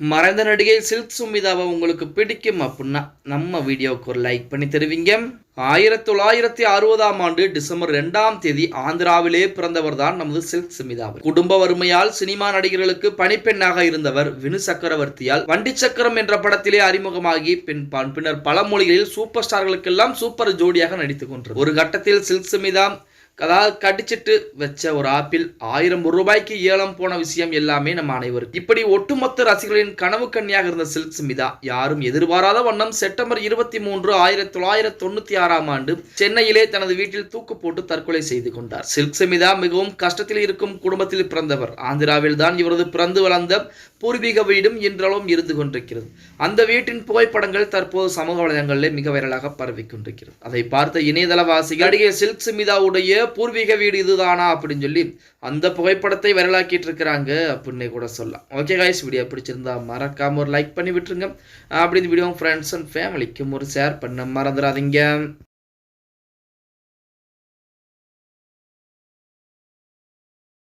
மறைந்த நடிகை சில்க் சுமிதாவை உங்களுக்கு பிடிக்கும் அப்படின்னா நம்ம வீடியோவுக்கு ஒரு லைக் பண்ணி தருவீங்க. ஆயிரத்தி தொள்ளாயிரத்தி அறுபதாம் ஆண்டு டிசம்பர் ரெண்டாம் தேதி ஆந்திராவிலே பிறந்தவர் தான் நமது சில்க் சுமிதா. குடும்ப வறுமையால் சினிமா நடிகர்களுக்கு பணிப்பெண்ணாக இருந்தவர் வினு சக்கரவர்த்தியால் வண்டி சக்கரம் என்ற படத்திலே அறிமுகமாகி பின் பின்னர் பல மொழிகளில் சூப்பர் ஸ்டார்களுக்கெல்லாம் சூப்பர் ஜோடியாக நடித்துக் கொண்டார் ஒரு கட்டத்தில் சில்க் சுமிதா அதாவது கடிச்சிட்டு வச்ச ஒரு ஆப்பிள் ஆயிரம் ரூபாய்க்கு ஏலம் போன விஷயம் எல்லாமே நம்ம அனைவரும் இப்படி ஒட்டுமொத்த ரசிகர்களின் கனவு கன்னியாக இருந்த சில்க் சுமிதா யாரும் எதிர்பாராத வண்ணம் செப்டம்பர் இருபத்தி மூன்று ஆயிரத்தி தொள்ளாயிரத்தி தொண்ணூத்தி ஆறாம் ஆண்டு சென்னையிலே தனது வீட்டில் தூக்கு போட்டு தற்கொலை செய்து கொண்டார். சில்க் சுமிதா மிகவும் கஷ்டத்தில் இருக்கும் குடும்பத்தில் பிறந்தவர். ஆந்திராவில் தான் இவரது பிறந்து வளர்ந்த பூர்வீக வீடும் இன்றளவும் இருந்து கொண்டிருக்கிறது. அந்த வீட்டின் புகைப்படங்கள் தற்போது சமூக வலைதளங்களில் மிக வைரலாக பரவி கொண்டிருக்கிறது. அதை பார்த்த இணையதளவாசிகள் நடிகை சில்க் சுமிதாவுடைய பூர்வீக வீடு இதுதானா அப்படின்னு சொல்லி அந்த புகைப்படத்தை வைரலாக்கிட்டு இருக்கிறாங்க அப்படின்னு கூட சொல்லலாம். ஓகே காய்ஸ் வீடியோ பிடிச்சிருந்தா மறக்காம ஒரு லைக் பண்ணி விட்டுருங்க. அப்படி இந்த வீடியோ ஃப்ரெண்ட்ஸ் அண்ட் ஃபேமிலிக்கும் ஒரு ஷேர் பண்ண மறந்துடாதீங்க